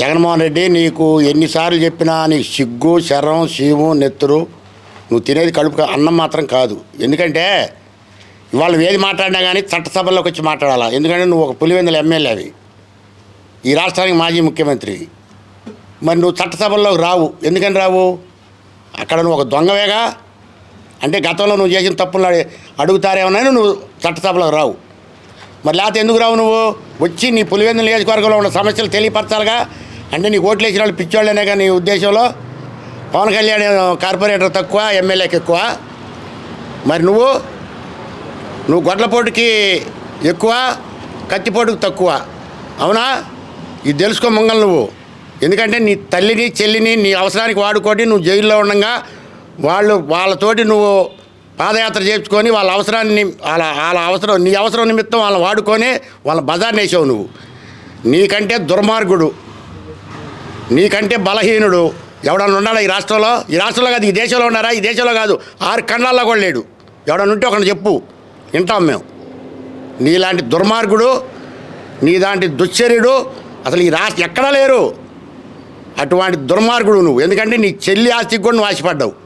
జగన్మోహన్ రెడ్డి నీకు ఎన్నిసార్లు చెప్పినా నీకు సిగ్గు శరం సీము నెత్తురు నువ్వు తినేది కడుపు అన్నం మాత్రం కాదు. ఎందుకంటే ఇవాళ ఏది మాట్లాడినా కానీ చట్టసభల్లోకి వచ్చి మాట్లాడాలా? ఎందుకంటే నువ్వు ఒక పులివెందుల ఎమ్మెల్యేవి ఈ రాష్ట్రానికి మాజీ ముఖ్యమంత్రి. మరి నువ్వు చట్టసభల్లోకి రావు. ఎందుకని రావు? అక్కడ నువ్వు ఒక దొంగవేగా? అంటే గతంలో నువ్వు చేసిన తప్పులు అడుగుతారేమన్నా నువ్వు చట్టసభలోకి రావు. మరి లేకపోతే ఎందుకు రావు నువ్వు? వచ్చి నీ పులివెందుల నియోజకవర్గంలో ఉన్న సమస్యలు తెలియపరచాలిగా. అంటే నీకు ఓట్లు వేసిన వాళ్ళు పిచ్చోళ్ళనే కానీ నీ ఉద్దేశంలో? పవన్ కళ్యాణ్ కార్పొరేటర్ తక్కువ ఎమ్మెల్యేకి ఎక్కువ. మరి నువ్వు? నువ్వు గొడ్లపోటుకి ఎక్కువ కత్తిపోటుకి తక్కువ. అవునా? ఇది తెలుసుకో మంగళ నువ్వు. ఎందుకంటే నీ తల్లిని చెల్లిని నీ అవసరానికి వాడుకోటి నువ్వు జైల్లో ఉండగా. వాళ్ళు వాళ్ళతోటి నువ్వు పాదయాత్ర చేర్చుకొని వాళ్ళ అవసరాన్ని వాళ్ళ వాళ్ళ అవసరం నీ అవసరం నిమిత్తం వాళ్ళని వాడుకొని వాళ్ళ బజార్ వేసావు నువ్వు. నీకంటే దుర్మార్గుడు నీకంటే బలహీనుడు ఎవడన్నా ఉన్నాడా ఈ రాష్ట్రంలో? ఈ రాష్ట్రంలో కాదు ఈ దేశంలో ఉన్నారా? ఈ దేశంలో కాదు ఆరు కన్నాల్లో కూడా లేడు. ఎవడన్నా ఉంటే ఒకటి చెప్పు. వింటాం మేము. నీలాంటి దుర్మార్గుడు నీలాంటి దుశ్చర్యుడు అసలు ఈ రాష్ట్ర ఎక్కడా లేరు. అటువంటి దుర్మార్గుడు నువ్వు. ఎందుకంటే నీ చెల్లి ఆస్తికి కూడా నువ్వు ఆశపడ్డావు.